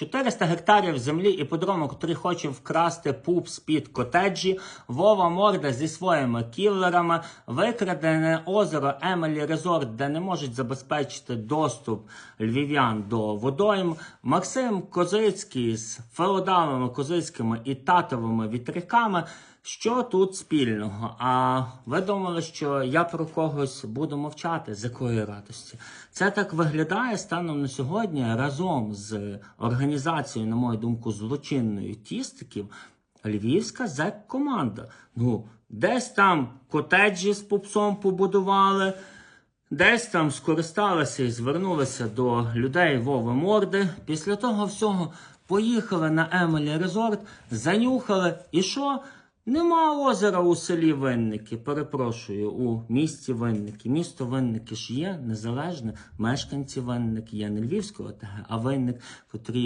400 гектарів землі і подрому, котрий хоче вкрасти пуп з-під котеджі, Вова Морда зі своїми кіллерами, викрадене озеро Емелі Резорт, де не можуть забезпечити доступ львів'ян до водойм, Максим Козицький з феодалами козицькими і татовими вітряками. Що тут спільного? А ви думали, що я про когось буду мовчати? З якої радості? Це так виглядає станом на сьогодні разом з організацією, на мою думку, злочинною тістиків. Львівська зек команда. Ну, десь там котеджі з пупсом побудували, десь там скористалися і звернулися до людей Вови Морди. Після того всього поїхали на Емелі Резорт, занюхали. І що? Нема озера у селі Винники, перепрошую, у місті Винники. Місто Винники ж є незалежне, мешканці Винники є не Львівського ОТГ, а Винник, котрі